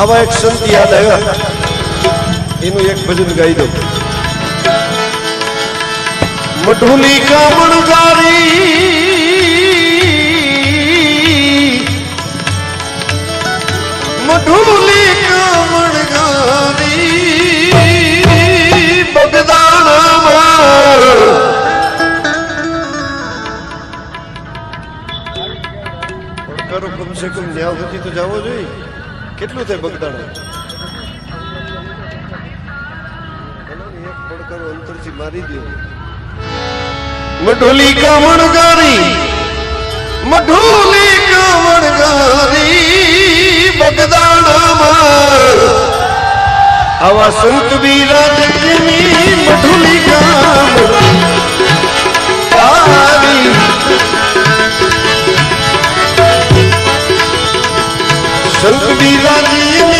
આવા એક સંત યાદ આવ્યા. એનું એક ભજન ગાઈ દઉં. મઢુલી કામણ ગારી, મઢુલી કામણ ગારી બગદાણામાં પડકારો કમસે કમ ન્યા સુધી તો જવો જોઈએ. કેટલું થાય બગદાણા મઢોલી કામણ ગારી મઢોલી કામણ ગારી બગદાણામાં આવા સંત બિરાજની મઢોલી સંત બીરાજી